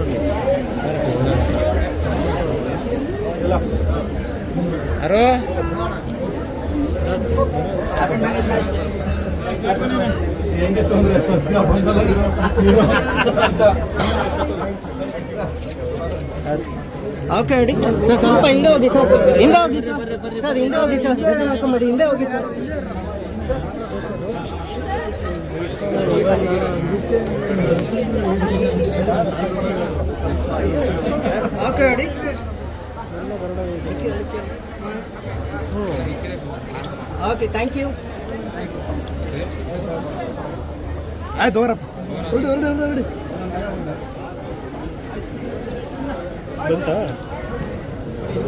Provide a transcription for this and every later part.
ಬಂದಲ್ಲ ಓಕೆ ಅಡಿ ಸರ್ ಸ್ವಲ್ಪ ಹಿಂದೆ ಹೋಗಿ ಸರ್ ಹಿಂದೆ ಹೋಗಿ ಸರ್ ಹಿಂದೆ ಹೋಗಿ ಸರ್ ಮಾಡಿ ಹಿಂದೆ ಹೋಗಿ sir ready okay thank you ಆಯ್ತು ಹೋರಪ್ಪ ಹೊರಡಿ ಹೊರಡಿ ಹೊರಡಿ ಹೊರಡಿ. ಬಂತಾ?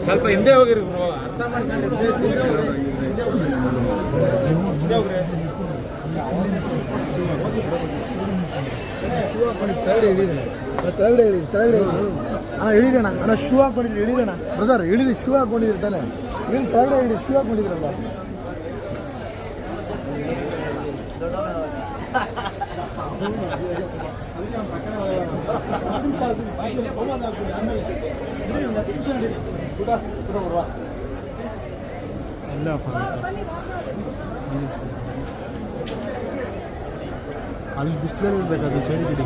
ಸ್ವಲ್ಪ ಹಿಂದೆ ಹೋಗಿರಿ ಬ್ರೋ ಅರ್ಥ ಮಾಡ್ಕೊಂಡ್ರೆ ஷூவாக பண்ணி தேர்ட் எழுதிடுறேன் தேர்ட் எழுதி தேர்ட் எழுதி ஆனால் எழுதிடேண்ணா ஆனால் ஷூவாக கொண்டு எழுதிடேண்ணா பிரதர் எழுதி ஷூவாக கொண்டு தானே எழுதி தேர்ட் எழுதி ஷூவாக கொண்டிருக்கிறப்பா ಅಲ್ಲಿ ಬಿಸಿಲಲ್ಲಿ ಇರಬೇಕಾದ್ರೆ ಸೈಡ್ ಬಿಡಿ.